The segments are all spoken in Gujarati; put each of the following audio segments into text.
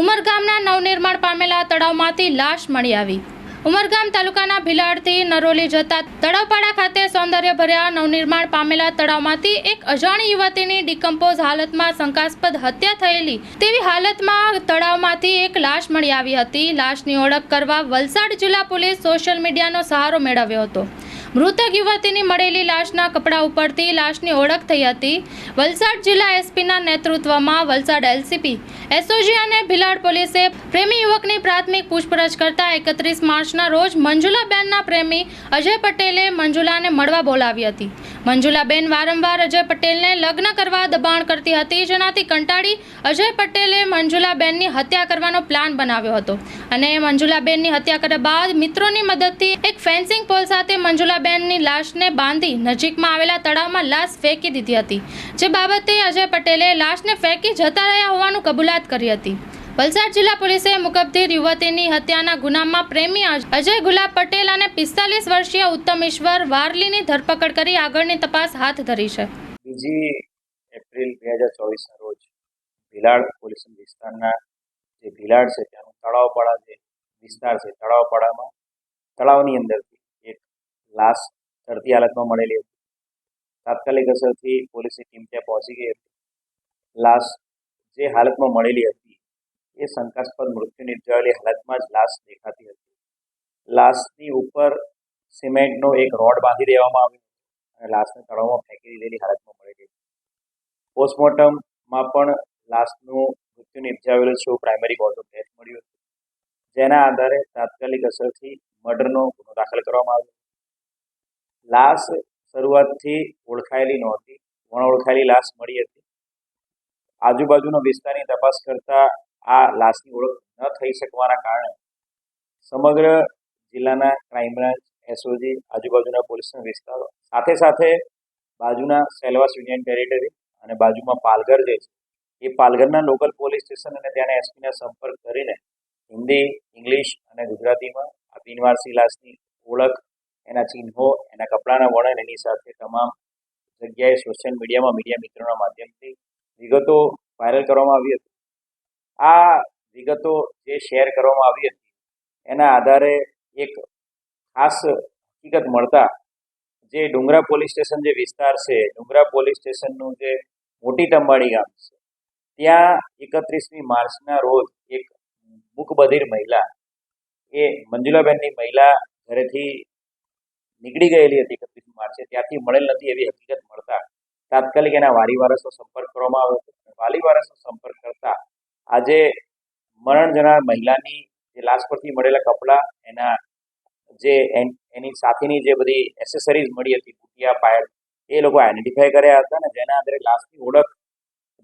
ઉમરગામના નવનિર્માણ પામેલા તળાવમાંથી લાશ મળી આવી. ઉમરગામ તાલુકાના ભિલાડથી નરોલી જતા તળાવપાડા ખાતે સૌંદર્યભર્યા નવનિર્માણ પામેલા તળાવમાંથી એક અજાણી યુવતીની ડિકમ્પોઝ હાલતમાં શંકાસ્પદ હત્યા થયેલી તેવી હાલતમાં તળાવમાંથી એક લાશ મળી આવી હતી. લાશની ઓળખ કરવા વલસાડ જિલ્લા પોલીસ સોશિયલ મીડિયાનો સહારો મેળવ્યો હતો. મૃતક યુવતીની મળેલી લાશના કપડા ઉપરથી લાશની ઓળખ થઈ હતી. વલસાડ જિલ્લા એસપીના નેતૃત્વમાં વલસાડ એલસીપી, એસઓજી અને ભિલાડ પોલીસે પ્રેમી યુવકની પ્રાથમિક પૂછપરછ કરતા એકત્રીસ માર્ચના રોજ મંજુલાબેનના પ્રેમી અજય પટેલે મંજુલાને મળવા બોલાવી હતી. મંજુલાબેન વારંવાર અજય પટેલને લગ્ન કરવા દબાણ કરતી હતી, જેનાથી કંટાળી અજય પટેલે મંજુલાબેનની હત્યા કરવાનો પ્લાન બનાવ્યો હતો. અને મંજુલાબેનની હત્યા કર્યા બાદ મિત્રોની મદદથી એક ફેન્સિંગ પોલ સાથે મંજુલાબેનની લાશને બાંધી નજીકમાં આવેલા તળાવમાં લાશ ફેંકી દીધી હતી. જે બાબતે અજય પટેલે લાશને ફેંકી જતા રહ્યા હોવાનું કબૂલાત કરી હતી. વલસાડ જિલ્લા પોલીસે મુકબધીર યુવતીની હત્યાના ગુનામાં પ્રેમી અજય ગુલાબ પટેલ અને પિસ્તાલીસ વર્ષીય ઉત્તમ ઈશ્વર વારલીની ધરપકડ કરી આગળની તપાસ હાથ ધરી છે. બીજી એપ્રિલ બે હજાર ચોવીસના રોજ ભિલાડ પોલીસ વિસ્તારના જે ભિલાડ છે, ત્યાંનું તળાવપાડા જે વિસ્તાર છે, તળાવપાડામાં, તળાવની અંદરથી એક લાશ તરતી હાલતમાં મળેલી હતી. તાત્કાલિક અસરથી પોલીસની ટીમ ત્યાં પહોંચી ગઈ હતી. લાશ જે હાલતમાં મળેલી હતી એ શંકાસ્પદ મૃત્યુ નિપજાવેલી હાલતમાં જ લાશ દેખાતી હતી. લાશની ઉપર સિમેન્ટનો એક રોડ બાંધી દેવામાં આવ્યો અને લાશને તળાવમાં ફેંકી દીધેલી હાલતમાં મળી હતી પોસ્ટમોર્ટમમાં પણ લાશનું મૃત્યુ નિપજાવેલું છે એવું પ્રાઇમરી કોઝ ઓફ ડેથ મળ્યું હતું. જેના આધારે તાત્કાલિક અસરથી મર્ડરનો ગુનો દાખલ કરવામાં આવ્યો લાશ શરૂઆતથી ઓળખાયેલી નહોતી, વણ ઓળખાયેલી લાશ મળી હતી. આજુબાજુનો વિસ્તારની તપાસ કરતા આ લાશની ઓળખ ન થઈ શકવાના કારણે સમગ્ર જિલ્લાના ક્રાઇમ બ્રાન્ચ એસઓજી આજુબાજુના પોલીસના વિસ્તારો સાથે સાથે બાજુના સેલવાસ યુનિયન ટેરિટરી અને બાજુમાં પાલઘર જે છે, એ પાલઘરના લોકલ પોલીસ સ્ટેશન અને ત્યાંના એસપીના સંપર્ક કરીને હિન્દી, ઇંગ્લિશ અને ગુજરાતીમાં આ બિનવારસી લાશની ઓળખ, એના ચિહ્નો, એના કપડાના વર્ણન એની સાથે તમામ જગ્યાએ સોશિયલ મીડિયામાં મીડિયા મિત્રોના માધ્યમથી વિગતો વાયરલ કરવામાં આવી હતી. આ વિગતો જે શેર કરવામાં આવી હતી, એના આધારે એક ખાસ હકીકત મળતા જે ડુંગરા પોલીસ સ્ટેશન જે વિસ્તાર છે, ડુંગરા પોલીસ સ્ટેશનનું જે મોટી તંબાડી ગામ છે, ત્યાં એકત્રીસમી માર્ચના રોજ એક મૂકબધિર મહિલા, એ મંજુલાબેનની મહિલા ઘરેથી નીકળી ગયેલી હતી એકત્રીસમી માર્ચે, ત્યાંથી મળેલ નથી એવી હકીકત મળતા, તાત્કાલિક એના વાલી વારસનો સંપર્ક કરવામાં આવ્યો હતો. વાલી વારસનો સંપર્ક કરતા આજે મરણ જનાર મહિલાની જે લાશ પરથી મળેલા કપડાં, એના જે એની સાથેની જે બધી એસેસરીઝ મળી હતી, બુટિયા, પાયલ, એ લોકો આઈડેન્ટિફાય કર્યા હતા ને જેના આધારે લાશની ઓળખ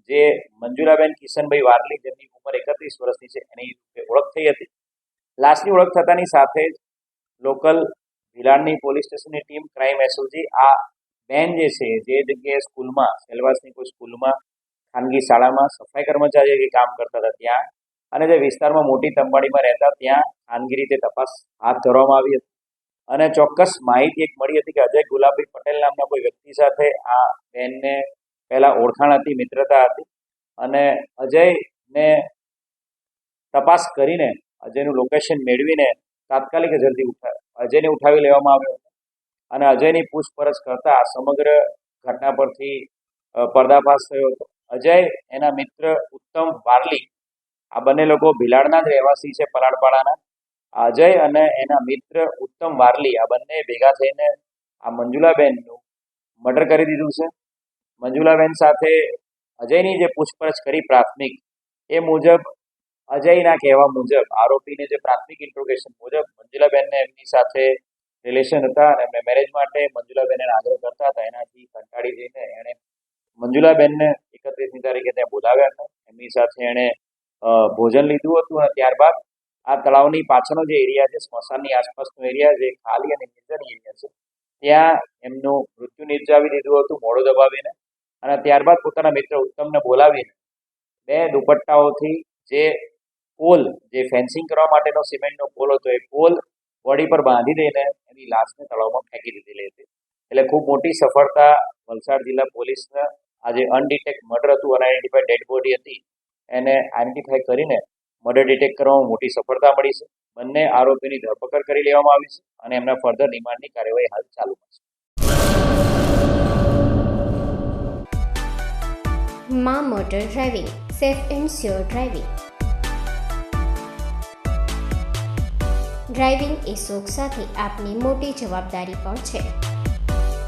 જે મંજુલાબેન કિશનભાઈ વારલી, જેમની ઉંમર એકત્રીસ વર્ષની છે, એની ઓળખ થઈ હતી. લાશની ઓળખ થતાની સાથે જ લોકલ ભિલાડની પોલીસ સ્ટેશનની ટીમ, ક્રાઇમ એસઓજી, આ બેન જે છે, જે જગ્યાએ સ્કૂલમાં, સેલવાસની કોઈ સ્કૂલમાં ખાનગી શાળામાં સફાઈ કર્મચારી તરીકે કામ કરતા હતા ત્યાં. અને જે વિસ્તારમાં મોટી તંબાડીમાં રહેતા ત્યાં ખાનગી રીતે તપાસ હાથ ધરવામાં આવી હતી. અને ચોક્કસ માહિતી એક મળી હતી કે અજય ગુલાબી પટેલ નામના કોઈ વ્યક્તિ સાથે આ બેનને પહેલાં ઓળખાણ હતી, મિત્રતા હતી. અને અજયને તપાસ કરીને અજયનું લોકેશન મેળવીને તાત્કાલિક જલ્દી ઉઠા, અજયને ઉઠાવી લેવામાં આવ્યો હતો. અને અજયની પૂછપરછ કરતા સમગ્ર ઘટના પરથી પર્દાફાશ થયો હતો. અજય, એના મિત્ર ઉત્તમ વારલી, આ બંને લોકો ભિલાડના જ રહેવાસી છે પલાડપાડાના. અજય અને એના મિત્ર ઉત્તમ વારલી, આ બંને ભેગા થઈને આ મંજુલાબેનનું મર્ડર કરી દીધું છે. મંજુલાબેન સાથે અજયની જે પૂછપરછ કરી પ્રાથમિક, એ મુજબ, અજયના કહેવા મુજબ, આરોપીને જે પ્રાથમિક ઇન્ટ્રોગેશન મુજબ, મંજુલાબેનને એમની સાથે રિલેશન હતા અને મેરેજ માટે મંજુલાબેન એને આગ્રહ કરતા હતા. એનાથી કંટાળી જઈને એણે મંજુલાબેનને એકત્રીસમી તારીખે ત્યાં બોલાવ્યા હતા. એમની સાથે એણે ભોજન લીધું હતું અને ત્યારબાદ આ તળાવની પાછળનો જે એરિયા છે, સ્મશાનની આસપાસનો એરિયા જે ખાલી અને નિર્જન એરિયા છે, ત્યાં એમનું મૃત્યુ નિર્જાવી દીધું હતું મોડો દબાવીને અને ત્યારબાદ પોતાના મિત્ર ઉત્તમને બોલાવીને બે દુપટ્ટાઓથી જે પોલ, જે ફેન્સિંગ કરવા માટેનો સિમેન્ટનો પોલ હતો, એ પોલ બોડી પર બાંધી દઈને એની લાશને તળાવમાં ફેંકી દીધેલી હતી. એટલે ખૂબ મોટી સફળતા વલસાડ જિલ્લા પોલીસના આ જે અનડિટેક્ટ મર્ડર હતું અનઆઇડેન્ટિફાઈડ ડેડ બોડી હતી. એને આઈડેન્ટિફાઈ કરીને મર્ડર ડિટેક્ટ કરવામાં મોટી સફળતા મળી છે. બંને આરોપીની ધરપકડ કરી લેવામાં આવી છે અને એમના ફર્ધર રિમાન્ડની કાર્યવાહી હાલ ચાલુ છે. માં motor driving safe and sure driving driving એ શોખ સાથે આપની મોટી જવાબદારી પણ છે.